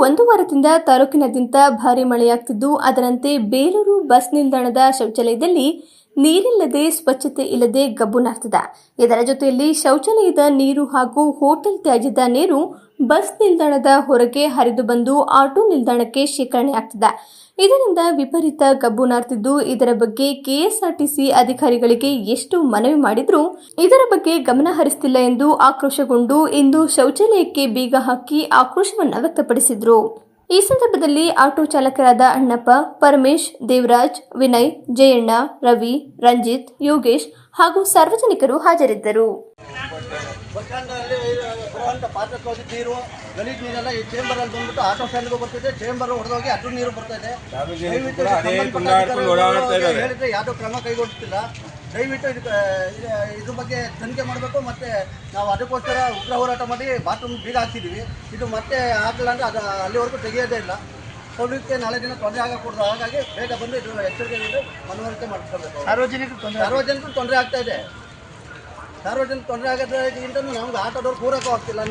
ವಾರದಿಂದ ತಾಲೂಕಿನಾದ್ಯಂತ ಭಾರಿ ಮಳೆಯಾಗ್ತಿದ್ದು, ಅದರಂತೆ ಬೇಲೂರು ಬಸ್ ನಿಲ್ದಾಣದ ಶೌಚಾಲಯದಲ್ಲಿ ನೀರಿಲ್ಲದೆ ಸ್ವಚ್ಛತೆ ಇಲ್ಲದೆ ಗಬ್ಬು ನಾರ್ತಿದೆ. ಇದರ ಜೊತೆಯಲ್ಲಿ ಶೌಚಾಲಯದ ನೀರು ಹಾಗೂ ಹೋಟೆಲ್ ತ್ಯಾಜ್ಯದ ನೀರು ಬಸ್ ನಿಲ್ದಾಣದ ಹೊರಗೆ ಹರಿದು ಬಂದು ಆಟೋ ನಿಲ್ದಾಣಕ್ಕೆ ಶೇಖರಣೆ ಆಗ್ತಿದೆ. ಇದರಿಂದ ವಿಪರೀತ ಗಬ್ಬು ನಾರ್ತಿದ್ದು. ಇದರ ಬಗ್ಗೆ ಕೆಎಸ್ಆರ್ಟಿಸಿ ಅಧಿಕಾರಿಗಳಿಗೆ ಎಷ್ಟು ಮನವಿ ಮಾಡಿದ್ರೂ ಇದರ ಬಗ್ಗೆ ಗಮನ ಹರಿಸ್ತಿಲ್ಲ ಎಂದು ಆಕ್ರೋಶಗೊಂಡು ಇಂದು ಶೌಚಾಲಯಕ್ಕೆ ಬೀಗ ಹಾಕಿ ಆಕ್ರೋಶವನ್ನು ವ್ಯಕ್ತಪಡಿಸಿದ್ರು. ಈ ಸಂದರ್ಭದಲ್ಲಿ ಆಟೋ ಚಾಲಕರಾದ ಅಣ್ಣಪ್ಪ, ಪರಮೇಶ್, ದೇವರಾಜ್, ವಿನಯ್, ಜಯಣ್ಣ, ರವಿ, ರಂಜಿತ್, ಯೋಗೇಶ್ ಹಾಗೂ ಸಾರ್ವಜನಿಕರು ಹಾಜರಿದ್ದರು. ಬರುವಂಥ ಪಾತ್ರಕ್ಕೆ ಹೋಗಿ ನೀರು ಗಲೀಜ್ ನೀರೆಲ್ಲ ಈ ಚೇಂಬರಲ್ಲಿ ಬಂದ್ಬಿಟ್ಟು ಆಟೋ ಸ್ಟ್ಯಾಂಡ್ಗೂ ಬರ್ತಿದೆ. ಚೇಂಬರ್ ಹೊಡೆದೋಗಿ ಅದ್ರ ನೀರು ಬರ್ತಾ ಇದೆ. ದಯವಿಟ್ಟು ಅದೇ ಸಂಬಂಧಪಟ್ಟ. ಹೇಳಿದ್ರೆ ಯಾವುದೋ ಕ್ರಮ ಕೈಗೊಳ್ತಿಲ್ಲ ದಯವಿಟ್ಟು ಇದು- ಇದ್ರ ಬಗ್ಗೆ ತನಿಖೆ ಮಾಡಬೇಕು ಮತ್ತೆ ನಾವು ಅದಕ್ಕೋಸ್ಕರ ಉಗ್ರ ಹೋರಾಟ ಮಾಡಿ ಬಾತ್ರೂಮ್ ಬೀಗ ಹಾಕ್ತಿದ್ದೀವಿ ಇದು ಮತ್ತೆ ಹಾಕಲ್ಲ ಅಂದರೆ ಅದು ಅಲ್ಲಿವರೆಗೂ ತೆಗೆಯೋದೇ ಇಲ್ಲ. ಪಬ್ಲಿಕ್ಗೆ ನಾಳೆ ದಿನ ತೊಂದರೆ ಆಗಕೂಡದು. ಹಾಗಾಗಿ ಬೇಗ ಬಂದು ಇದು ಎಚ್ಚರಿಕೆ ಮನವರಿಕೆ ಮಾಡ್ಕೋಬೇಕು ಸಾರ್ವಜನಿಕರು ತೊಂದರೆ ಸಾರ್ವಜನಿಕರು ತೊಂದರೆ ಆಗ್ತಾ ಇದೆ. ಸಾರ್ವಜನಿಕ ತೊಂದರೆ ಆಗೋದ್ರಿಂದ ನಮ್ಗೆ ಆಟೋದವ್ರು ಪೂರಕ ಹೋಗ್ತಿಲ್ಲ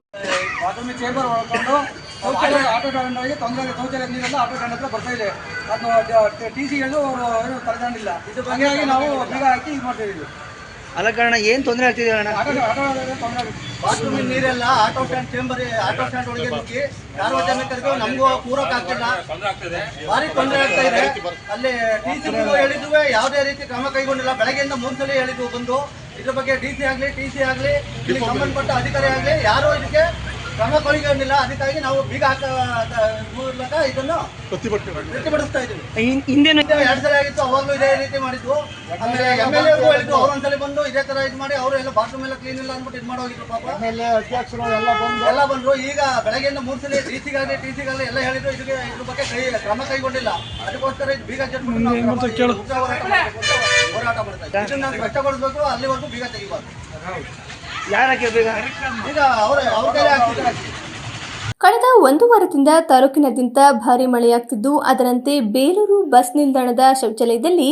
ಬಾತ್ರೂಮ್ ಚೇಂಬರ್ ಹೊಡ್ಕೊಂಡು ಶೌಚಾಲಯ ಆಟೋ ಸ್ಟ್ಯಾಂಡ್ ಹೋಗಿ ತೊಂದರೆ ಶೌಚಾಲಯ ನೀರೆಲ್ಲ ಆಟೋ ಸ್ಟ್ಯಾಂಡ್ ಹತ್ರ ಬರ್ತಾ ಇದೆ. ಅದು ಟಿ ಸಿ ಹೇಳು ಅವರು ಇದು ಹಂಗಾಗಿ ನಾವು ಬೀಗ ಹಾಕಿ ಇದು ಮಾಡ್ತಾ ಇದೀವಿ. ಅಲ್ಲ ಕಾರಣ ಏನ್ ತೊಂದರೆ ಆಗ್ತಿದೆ ಅಣ್ಣ ಬಾತ್ರೂಮಿನ ನೀರೆಲ್ಲ auto stand chamber auto stand ಒಳಗೆ ನುಗ್ಗಿ ಸಾರ್ವಜನಿಕರಿಗೂ ನಮಗೂ ಪೂರಕ ಆಗ್ತಿಲ್ಲ. ಭಾರಿ ತೊಂದರೆ ಆಗ್ತಾ ಇದೆ. ಅಲ್ಲಿ ಟಿ ಸಿ ಹೇಳಿದ್ವಿ ಯಾವುದೇ ರೀತಿ ಕ್ರಮ ಕೈಗೊಂಡಿಲ್ಲ. ಬೆಳಗ್ಗೆಯಿಂದ ಮೂರು ಸಲ ಹೇಳಿದ್ವು ಬಂದು. ಇದ್ರ ಬಗ್ಗೆ ಡಿ ಸಿ ಆಗಲಿ ಟಿ ಸಿ ಆಗಲಿ ಇಲ್ಲಿ ಸಂಬಂಧಪಟ್ಟ ಅಧಿಕಾರಿ ಆಗಲಿ ಯಾರು ಇದಕ್ಕೆ ಕ್ರಮ ಕೈಗೊಂಡಿಲ್ಲ. ಅದಕ್ಕಾಗಿ ನಾವು ಬೀಗ ಹಾಕ ಮೂಲಕ ಇದನ್ನು ಪ್ರತಿಭಟಿಸ್ತಾ ಇದ್ದೀವಿ. ಹಿಂದೆ ಎರಡು ಸಲ ಆಗಿತ್ತು ಅವಾಗಲೂ ಇದೇ ರೀತಿ ಮಾಡಿದ್ವು ಆಮೇಲೆ ಎಂ ಎಲ್ ಎ ಹೇಳಿದ್ರು ಅವ್ರು ಒಂದ್ಸಲ ಬಂದು ಇದೇ ತರ ಇದು ಮಾಡಿ ಅವರು ಎಲ್ಲ ಬಾತ್ರೂಮ್ ಎಲ್ಲ ಕ್ಲೀನ್ ಇಲ್ಲ ಅಂದ್ಬಿಟ್ಟು ಇದು ಮಾಡೋಗಿದ್ರು ಪಾಪ. ಅಧ್ಯಕ್ಷರು ಎಲ್ಲ ಬಂದು ಎಲ್ಲ ಬಂದ್ರು. ಈಗ ಬೆಳಗ್ಗೆಯಿಂದ ಮೂರು ಸಲ ಡಿ ಸಿಗಾಗಲಿ ಟಿ ಸಿಗಾಗಲಿ ಎಲ್ಲ ಹೇಳಿದ್ರು ಇದಕ್ಕೆ ಇದ್ರ ಬಗ್ಗೆ ಕೈ ಕ್ರಮ ಕೈಗೊಂಡಿಲ್ಲ. ಅದಕ್ಕೋಸ್ಕರ ಇದು ಬೀಗ ಜಟ್ಬಿಟ್ಟು ಹೋರಾಟ ಮಾಡ್ತಾ ನಾವು ಕಷ್ಟಪಡಿಸ್ಬೇಕು ಅಲ್ಲಿವರೆಗೂ ಬೀಗ ತೆಗಿಬಾರ್ದು. ಯಾರ ಹಾಕಿರ್ಬೇಕ ಈಗ ಅವ್ರ ಅವ್ರ ಕೈಲೇ ಆಗ್ತಿದ್ದಾರೆ ಕಳೆದ ಒಂದು ವಾರದಿಂದ ತಾಲೂಕಿನಾದ್ಯಂತ ಭಾರಿ ಮಳೆಯಾಗ್ತಿದ್ದು ಅದರಂತೆ ಬೇಲೂರು ಬಸ್ ನಿಲ್ದಾಣದ ಶೌಚಾಲಯದಲ್ಲಿ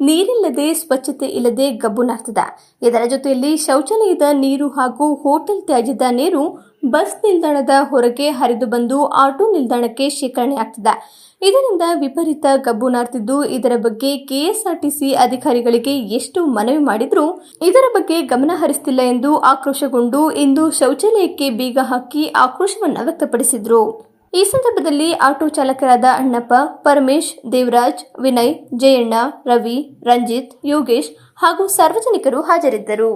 ನೀರಿಲ್ಲದೆ ಸ್ವಚ್ಛತೆ ಇಲ್ಲದೆ ಗಬ್ಬು ನಾರ್ತದ. ಇದರ ಜೊತೆಯಲ್ಲಿ ಶೌಚಾಲಯದ ನೀರು ಹಾಗೂ ಹೋಟೆಲ್ ತ್ಯಾಜ್ಯದ ನೀರು ಬಸ್ ನಿಲ್ದಾಣದ ಹೊರಗೆ ಹರಿದು ಬಂದು ಆಟೋ ನಿಲ್ದಾಣಕ್ಕೆ ಶೇಖರಣೆ ಆಗ್ತಿದೆ. ಇದರಿಂದ ವಿಪರೀತ ಗಬ್ಬು ನಾರ್ತಿದ್ದು. ಇದರ ಬಗ್ಗೆ ಕೆಎಸ್ಆರ್ಟಿಸಿ ಅಧಿಕಾರಿಗಳಿಗೆ ಎಷ್ಟು ಮನವಿ ಮಾಡಿದ್ರೂ ಇದರ ಬಗ್ಗೆ ಗಮನ ಹರಿಸ್ತಿಲ್ಲ ಎಂದು ಆಕ್ರೋಶಗೊಂಡು ಇಂದು ಶೌಚಾಲಯಕ್ಕೆ ಬೀಗ ಹಾಕಿ ಆಕ್ರೋಶವನ್ನು ವ್ಯಕ್ತಪಡಿಸಿದ್ರು. ಈ ಸಂದರ್ಭದಲ್ಲಿ ಆಟೋ ಚಾಲಕರಾದ ಅಣ್ಣಪ್ಪ ಪರಮೇಶ್ ದೇವರಾಜ್ ವಿನಯ್ ಜಯಣ್ಣ ರವಿ ರಂಜಿತ್ ಯೋಗೇಶ್ ಹಾಗೂ ಸಾರ್ವಜನಿಕರು ಹಾಜರಿದ್ದರು.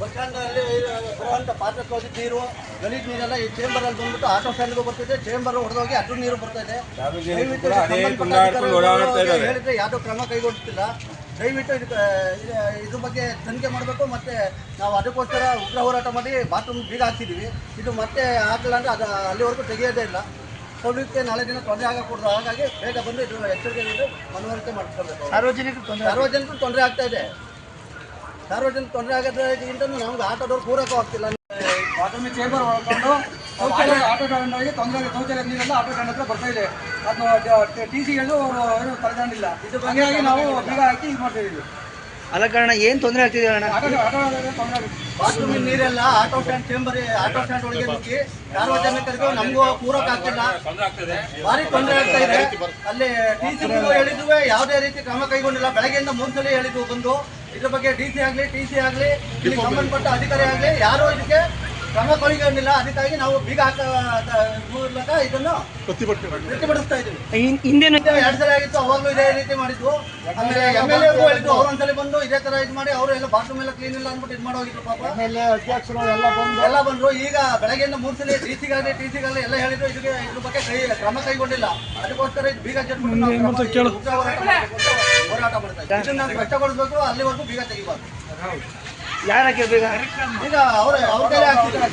ಬಸ್ ಸ್ಟ್ಯಾಂಡಲ್ಲಿ ಬರುವಂಥ ಪಾತ್ರಕ್ಕೆ ಹೋಗಿ ನೀರು ಗಲೀಜ್ ನೀರೆಲ್ಲ ಈ ಚೇಂಬರಲ್ಲಿ ಬಂದ್ಬಿಟ್ಟು ಆಟೋ ಸ್ಟ್ಯಾಂಡ್ಗೂ ಬರ್ತಿದೆ ಚೇಂಬರ್ ಹೊಡೆದೋಗಿ ಅದ್ರ ನೀರು ಬರ್ತಾ ಇದೆ. ದಯವಿಟ್ಟು ಇದಕ್ಕೆ ಅದೇ ಸಂಬಂಧಪಟ್ಟ ಕುಂದಾಡ್ಕೊಂಡು ಓಡಾಡ್ತಾ ಅಧಿಕಾರಿಗಳು ಇದ್ದಾರೆ. ಹೇಳಿದ್ರೆ ಯಾವುದೋ ಕ್ರಮ ಕೈಗೊಳ್ತಿಲ್ಲ ದಯವಿಟ್ಟು ಇದಕ್ಕೆ ಇದು- ಇದ್ರ ಬಗ್ಗೆ ತನಿಖೆ ಮಾಡಬೇಕು ಮತ್ತು ನಾವು ಅದಕ್ಕೋಸ್ಕರ ಉಗ್ರ ಹೋರಾಟ ಮಾಡಿ ಬಾತ್ರೂಮ್ ಬೀಗ ಹಾಕ್ತಿದ್ದೀವಿ ಇದು ಮತ್ತೆ ಹಾಕಲ್ಲ ಅಂದರೆ ಅದು ಅಲ್ಲಿವರೆಗೂ ತೆಗೆಯೋದೇ ಇಲ್ಲ. ಪಬ್ಲಿಕ್ಗೆ ನಾಳೆ ದಿನ ತೊಂದರೆ ಆಗಕೂಡದು. ಹಾಗಾಗಿ ಬೇಗ ಬಂದು ಇದು ಎಚ್ಚರಿಕೆ ಮನವರಿಕೆ ಮಾಡ್ಕೊಳ್ಬೇಕು ಸಾರ್ವಜನಿಕರು ತೊಂದರೆ ಸಾರ್ವಜನಿಕರು ತೊಂದರೆ ಆಗ್ತಾ ಇದೆ. ಸಾರ್ವಜನಿಕ ತೊಂದರೆ ಆಗೋದ್ರಿಂದ ನಮ್ಗೆ ಆಟೋದವ್ರು ಕೂರಕ್ಕೂ ಆಗ್ತಿಲ್ಲ ಬಾತ್ರೂಮ್ ಚೇಂಬರ್ ಹೊಡ್ಕೊಂಡು ಶೌಚಾಲಯ ಆಟೋ ಹೋಗಿ ತೊಂದರೆ ಶೌಚಾಲಯ ನೀರೆಲ್ಲ ಆಟೋ ಸ್ಟ್ಯಾಂಡ್ ಹತ್ರ ಬರ್ತಾ ಇದೆ. ಅದು ಟಿ ಸಿ ಹೇಳು ಅವರು ಏನು ತಲೆದಂಡಿಲ್ಲ. ಇದು ಹಂಗಾಗಿ ನಾವು ಬೀಗ ಹಾಕಿ ಇದು ಮಾಡ್ತಾ ಇದೀವಿ ಅಲ್ಲ ಕಾರಣ ಏನ್ ತೊಂದರೆ ಆಗ್ತಿದೆ ಅಣ್ಣ? ಬಾತ್ರೂಮ್ ನೀರೆಲ್ಲ auto stand chamber auto stand ಒಳಗೆ ನುಗ್ಗಿ ಸಾರ್ವಜನಿಕರಿಗೂ ನಮಗೂ ಪೂರಕ ಆಗ್ತಿಲ್ಲ. ಭಾರಿ ತೊಂದರೆ ಆಗ್ತಾ ಇದೆ. ಅಲ್ಲಿ ಡಿ ಸಿ ಹೇಳಿದ್ವಿ ಯಾವುದೇ ರೀತಿ ಕ್ರಮ ಕೈಗೊಂಡಿಲ್ಲ. ಬೆಳಗ್ಗೆಯಿಂದ ಮೂರು ಸಲ ಹೇಳಿದ್ವು ಬಂದು ಇದ್ರ ಬಗ್ಗೆ ಡಿ ಸಿ ಆಗಲಿ ಟಿ ಸಿ ಆಗಲಿ ಇಲ್ಲಿ ಸಂಬಂಧಪಟ್ಟ ಅಧಿಕಾರಿ ಆಗಲಿ ಯಾರು ಇದಕ್ಕೆ ಕ್ರಮ ಕೈಗೊಂಡಿಲ್ಲ ಅದಕ್ಕಾಗಿ ನಾವು ಬೀಗ ಹಾಕ ಮೂಲಕ ಇದನ್ನು ಪ್ರತಿಭಟಿಸ್ತಾ ಇದ್ದೀವಿ. ಹಿಂದೆ ಎರಡು ಸಲ ಆಗಿತ್ತು ಅವಾಗಲೂ ಇದೇ ರೀತಿ ಮಾಡಿದ್ವು ಆಮೇಲೆ ಎಂ ಎಲ್ ಎಗೂ ಹೇಳಿದ್ರು ಅವ್ರು ಒಂದ್ಸಲ ಬಂದು ಇದೇ ತರ ಇದು ಮಾಡಿ ಅವರು ಎಲ್ಲ ಬಾತ್ರೂಮ್ ಎಲ್ಲ ಕ್ಲೀನ್ ಇಲ್ಲ ಅಂದ್ಬಿಟ್ಟು ಇದು ಮಾಡೋಗಿದ್ರು ಪಾಪ. ಅಧ್ಯಕ್ಷರು ಎಲ್ಲ ಬಂದು ಎಲ್ಲ ಬಂದ್ರು. ಈಗ ಬೆಳಗ್ಗೆಯಿಂದ ಮೂರು ಸಲ ಡಿ ಸಿಗಾಗಲಿ ಟಿ ಸಿಗಾಗಲಿ ಎಲ್ಲ ಹೇಳಿದ್ರು ಇದಕ್ಕೆ ಇದ್ರ ಬಗ್ಗೆ ಕೈ ಕ್ರಮ ಕೈಗೊಂಡಿಲ್ಲ. ಅದಕ್ಕೋಸ್ಕರ ಇದು ಬೀಗ ಜಟ್ಬಿಟ್ಟು ಹೋರಾಟ ಮಾಡ್ತಾ ಅಲ್ಲಿವರೆಗೂ ಬೀಗ ತೆಗಿಬಾರ್ದು. ಯಾರು ಹಾಕಿರ್ಬೇಕು ಈಗ ಅವ್ರ ಅವ್ರ ಕೈಲೇ ಆಗ್ತಿದ್ದಾರೆ